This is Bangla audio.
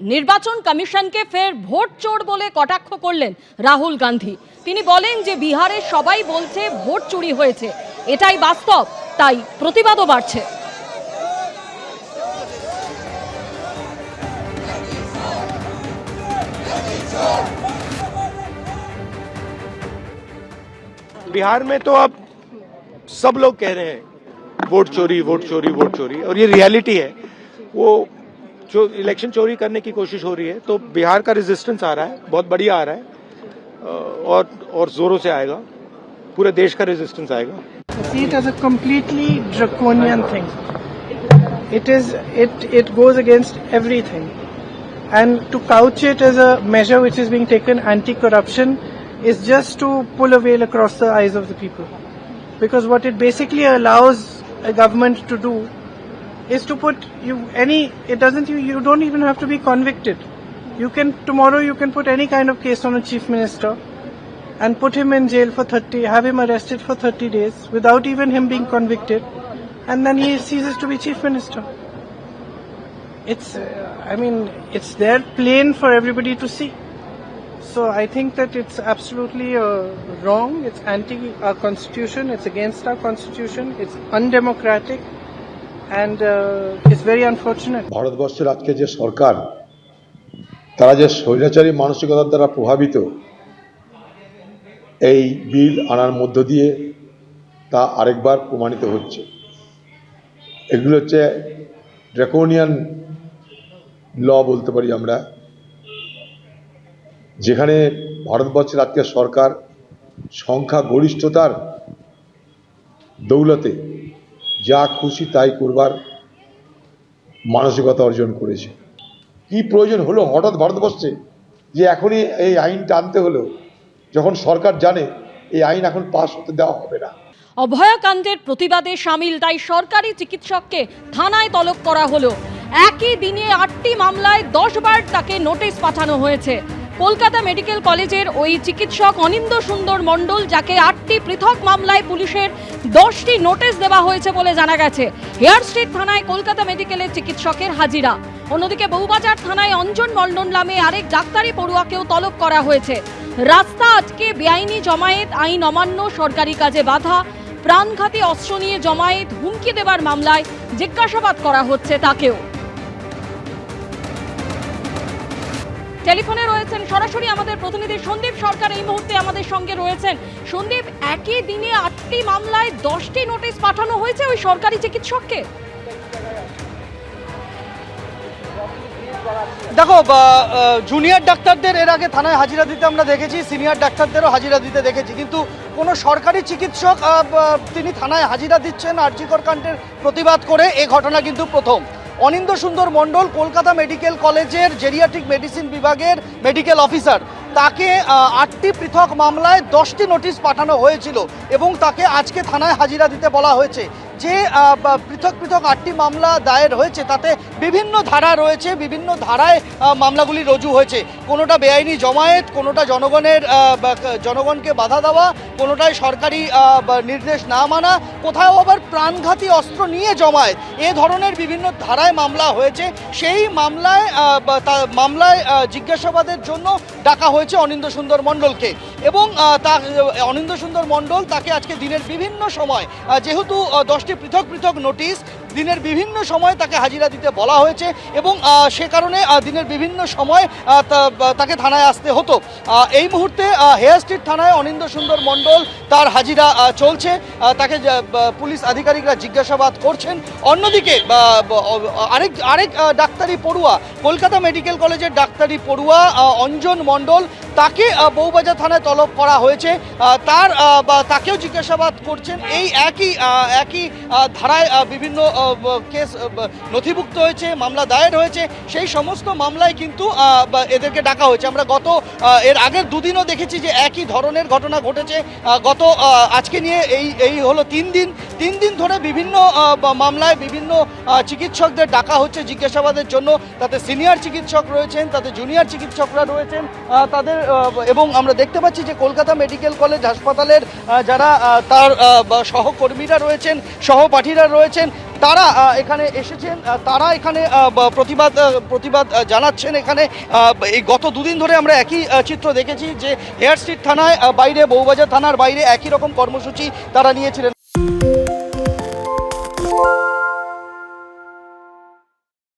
নির্বাচন কমিশনকে ফের ভোট চোর বলে কটাক্ষ করলেন রাহুল গান্ধী তিনি বলেন যে বিহারে সবাই বলছে ভোট চুরি হয়েছে এটাই বাস্তব তাই প্রতিবাদও বাড়ছে बिहार में तो अब सब लोग कह रहे हैं वोट चोरी वोट चोरी वोट चोरी और ये रियलिटी है वो जो इलेक्शन चोरी करने की कोशिश हो रही है तो बिहार का रेजिस्टेंस आ रहा है, बहुत बढ़िया आ रहा है और और जोरों से आएगा, पूरे देश का रेजिस्टेंस आएगा। Completely draconian thing it is it it goes against everything and to couch it is a measure which is being taken anti corruption is just to pull a veil across the eyes of the people because what it basically allows government to do is to put you any it doesn't you you don't even have to be convicted. You can tomorrow you can put any kind of case on a chief minister and put him in jail for 30, have him arrested for 30 days without even him being convicted, and then he ceases to be chief minister. It's, I mean, it's there plain for everybody to see. So I think that it's absolutely uh, wrong. It's anti our constitution. It's against our constitution. It's undemocratic, uh, ভারতবর্ষের আজকে যে সরকার তারা যে স্বৈরাচারী মানসিকতার দ্বারা প্রভাবিত এই বিল আনার মধ্য দিয়ে তা আরেকবার প্রমাণিত হচ্ছে। এগুলো হচ্ছে ড্রাকোনিয়ান ল বলতে পারি আমরা। যেখানে ভারতবর্ষের আজকে সরকার সংখ্যা গরিষ্ঠতার দৌলতে যা খুশি তাই করবার মানসিকতা অর্জন করেছে। কি প্রয়োজন হলো হঠাৎ ভারতবর্ষে যে এখনই এই আইনটা আনতে হলো যখন সরকার জানে এই আইন এখন পাশ হতে দেওয়া হবে না। অভয়াকাণ্ডের প্রতিবাদে সামিল, তাই সরকারি চিকিৎসককে থানায় তলব করা হলো। একই দিনে আটটি মামলায় দশ বার তাকে নোটিশ পাঠানো হয়েছে। কলকাতা মেডিকেল কলেজের ওই চিকিৎসক অনিন্দ সুন্দর মণ্ডল, যাকে আটটি পৃথক মামলায় পুলিশের দশটি নোটিশ দেওয়া হয়েছে বলে জানা গেছে। হেয়ার স্ট্রিট থানায় কলকাতা মেডিকেলের চিকিৎসকের হাজিরা। অন্যদিকে বউবাজার থানায় অঞ্জন মণ্ডল নামে আরেক ডাক্তারি পড়ুয়াকেও তলব করা হয়েছে। রাস্তা আজকে বেআইনি জমায়েত, আইন অমান্য, সরকারি কাজে বাধা, প্রাণঘাতী অস্ত্র নিয়ে জমায়েত, হুমকি দেবার মামলায় জিজ্ঞাসাবাদ করা হচ্ছে তাকেও। টেলিফোনে রয়েছেন সরাসরি আমাদের প্রতিনিধি সন্দীপ সরকার এই মুহূর্তে আমাদের সঙ্গে রয়েছেন। সন্দীপ, একই দিনে আটটি মামলায় দশটি নোটিশ পাঠানো হয়েছে ওই সরকারি চিকিৎসককে? দেখো জুনিয়র ডাক্তারদের এর আগে থানায় হাজিরা দিতে আমরা দেখেছি, সিনিয়র ডাক্তারদেরও হাজিরা দিতে দেখেছি। কিন্তু কোনো সরকারি চিকিৎসক তিনি থানায় হাজিরা দিচ্ছেন আরজিকর কাণ্ডের প্রতিবাদ করে, এ ঘটনা কিন্তু প্রথম। অনিন্দ সুন্দর মণ্ডল, কলকাতা মেডিকেল কলেজের জেরিয়াট্রিক মেডিসিন বিভাগের মেডিকেল অফিসার তাকে আটটি পৃথক মামলায় দশটি নোটিশ পাঠানো হয়েছিল এবং তাকে আজকে থানায় হাজিরা দিতে বলা হয়েছে। যে পৃথক পৃথক আটটি মামলা দায়ের হয়েছে তাতে বিভিন্ন ধারা রয়েছে বিভিন্ন ধারায় মামলাগুলি রুজু হয়েছে। কোনোটা বেআইনি জমায়েত কোনোটা জনগণের জনগণকে বাধা দেওয়া কোনোটায় সরকারি নির্দেশ না মানা কোথাও আবার প্রাণঘাতী অস্ত্র নিয়ে জমায়েত। এ ধরনের বিভিন্ন ধারায় মামলা হয়েছে। সেই মামলায় মামলায় জিজ্ঞাসাবাদের জন্য ডাকা হয়েছে অনিন্দ সুন্দর মণ্ডলকে। এবং তা অনিন্দ সুন্দর মণ্ডল তাকে আজকে দিনের বিভিন্ন সময় যেহেতু আহ, দশটি পৃথক পৃথক নোটিশ দিনের বিভিন্ন সময় তাকে হাজিরা দিতে বলা হয়েছে এবং সে কারণে দিনের বিভিন্ন সময় তাকে থানায় আসতে হতো। এই মুহূর্তে হেয়ার স্ট্রিট থানায় অনিন্দ সুন্দর মণ্ডল তার হাজিরা চলছে। তাকে পুলিশ আধিকারিকরা জিজ্ঞাসাবাদ করছেন। অন্যদিকে আরেক আরেক ডাক্তারি পড়ুয়া, কলকাতা মেডিকেল কলেজের ডাক্তারি পড়ুয়া অঞ্জন মণ্ডল তাকে আহ, বউবাজার থানায় তলব করা হয়েছে। তার তাকেও জিজ্ঞাসাবাদ করছেন। এই একই একই ধারায় বিভিন্ন কেস নথিভুক্ত হয়েছে মামলা দায়ের হয়েছে। সেই সমস্ত মামলায় কিন্তু এদেরকে ডাকা হয়েছে। আমরা গত এর আগের দুদিনও দেখেছি যে একই ধরনের ঘটনা ঘটেছে। গত আজকে নিয়ে এই এই হলো তিন দিন। তিন দিন ধরে বিভিন্ন মামলায় বিভিন্ন চিকিৎসকদের ডাকা হচ্ছে জিজ্ঞাসাবাদের জন্য। তাতে সিনিয়র চিকিৎসক রয়েছেন তাতে জুনিয়র চিকিৎসকরা রয়েছেন তাদের এবং আমরা দেখতে পাচ্ছি যে কলকাতা মেডিকেল কলেজ হাসপাতালের যারা তার সহকর্মীরা রয়েছেন, সহপাঠীরা রয়েছেন, তারা এখানে এসেছেন তারা এখানে প্রতিবাদ প্রতিবাদ জানাচ্ছেন এখানে এই গত দুদিন ধরে আমরা একই চিত্র দেখেছি যে হেয়ার স্ট্রিট থানায় বাইরে, বউবাজার থানার বাইরে একই রকম কর্মসূচি তারা নিয়েছিলেন।